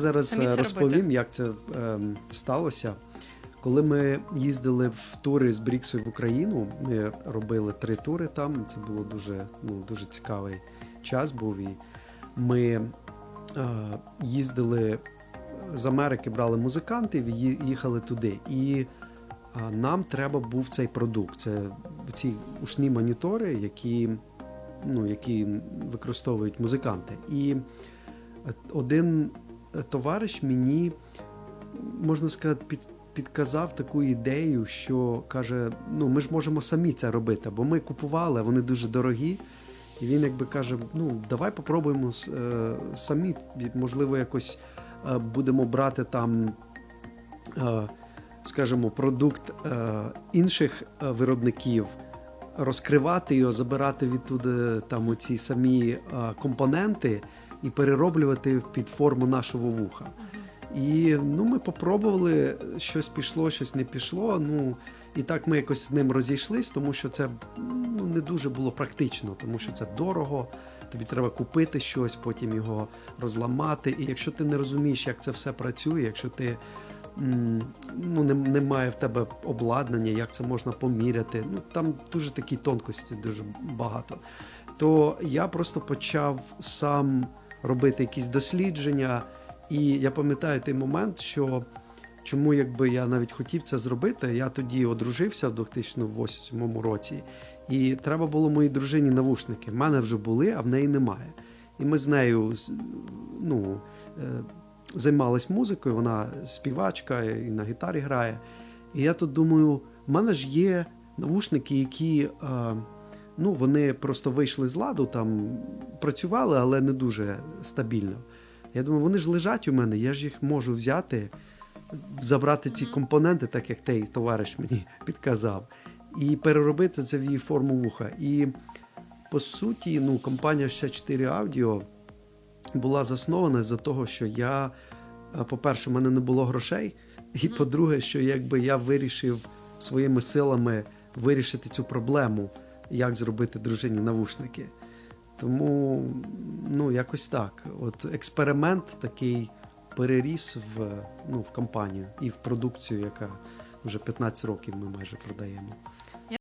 Зараз е, розповім, робити. як це ем, сталося. Коли ми їздили в тури з Бріксою в Україну, ми робили три тури там. Це було дуже, ну, дуже цікавий час був. І ми е, їздили з Америки, брали музикантів і їхали туди. І е, нам треба був цей продукт. Це ці ушні монітори, які, ну, які використовують музиканти. І е, один е, товариш мені, можна сказати, під, підказав таку ідею, що каже: ну, ми ж можемо самі це робити, бо ми купували, вони дуже дорогі. І він якби каже: ну, давай попробуємо е, самі, можливо, якось е, будемо брати там, е, скажімо, продукт е, інших е, виробників, розкривати його, забирати відтуди там оці самі е, компоненти і перероблювати під форму нашого вуха. І ну, ми попробували, щось пішло, щось не пішло. Ну і так ми якось з ним розійшлись, тому що це ну, не дуже було практично, тому що це дорого. Тобі треба купити щось, потім його розламати. І якщо ти не розумієш, як це все працює, якщо ти ну, не, немає в тебе обладнання, як це можна поміряти, ну там дуже такі тонкості, дуже багато. То я просто почав сам робити якісь дослідження. І я пам'ятаю той момент, що чому якби я навіть хотів це зробити, я тоді одружився в 2008 році, і треба було моїй дружині навушники. В мене вже були, а в неї немає. І ми з нею ну, е, займались музикою, вона співачка і на гітарі грає. І я тут думаю, в мене ж є навушники, які. е, Ну, вони просто вийшли з ладу, там працювали, але не дуже стабільно. Я думаю, вони ж лежать у мене, я ж їх можу взяти, забрати ці компоненти, так як той товариш мені підказав, і переробити це в її форму вуха. І по суті, ну, компанія 64 Audio була заснована з-за того, що я, е, по-перше, в мене не було грошей, і по-друге, що якби я вирішив своїми силами вирішити цю проблему, як зробити дружині навушники. Тому ну, якось так. От експеримент такий переріс в, ну, в компанію і в продукцію, яка вже 15 років ми майже продаємо.